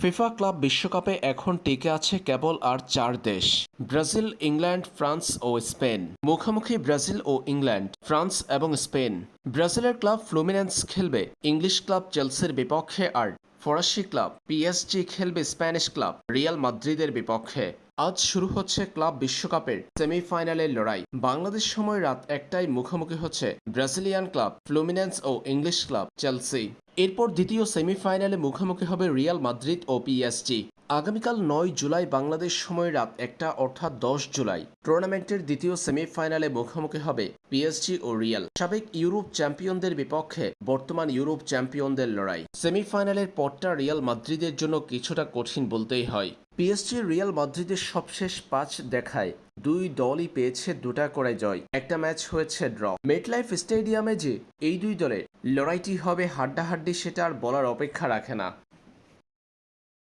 FIFA club বিশ্বকাপে এখন টিকে আছে কেবল আর চার দেশ, ব্রাজিল, ইংল্যান্ড, ফ্রান্স ও স্পেন। মুখোমুখি ব্রাজিল ও ইংল্যান্ড, ফ্রান্স এবং স্পেন। ব্রাজিলের ক্লাব ফ্লুমিনেন্স খেলবে ইংলিশ ক্লাব চেলসির বিপক্ষে আর ফরাসি ক্লাব পিএসজি খেলবে স্প্যানিশ ক্লাব রিয়াল মাদ্রিদের বিপক্ষে। আজ শুরু হচ্ছে ক্লাব বিশ্বকাপের সেমিফাইনালের লড়াই। বাংলাদেশ সময় রাত একটায় মুখোমুখি হচ্ছে ব্রাজিলিয়ান ক্লাব ফ্লুমিনেন্স ও ইংলিশ ক্লাব চেলসি। এরপর দ্বিতীয় সেমিফাইনালে মুখোমুখি হবে রিয়াল মাদ্রিদ ও পিএসজি আগামীকাল নয় জুলাই বাংলাদেশ সময় রাত একটা অর্থাৎ দশ জুলাই। টুর্নামেন্টের দ্বিতীয় সেমিফাইনালে মুখোমুখি হবে পিএসজি ও রিয়াল। সাবেক ইউরোপ চ্যাম্পিয়নদের বিপক্ষে বর্তমান ইউরোপ চ্যাম্পিয়নদের লড়াই। সেমিফাইনালের পথটা রিয়াল মাদ্রিদের জন্য কিছুটা কঠিন বলতেই হয়। পিএসজি রিয়াল মাদ্রিদের সবশেষ পাঁচ দেখায় দুই দলই পেয়েছে দুটা করে জয়। একটা ম্যাচ হয়েছে ড্র। মেটলাইফ স্টেডিয়ামে যে এই দুই দলের লড়াইটি হবে হাড্ডাহাড্ডি সেটা আর বলার অপেক্ষা রাখে না।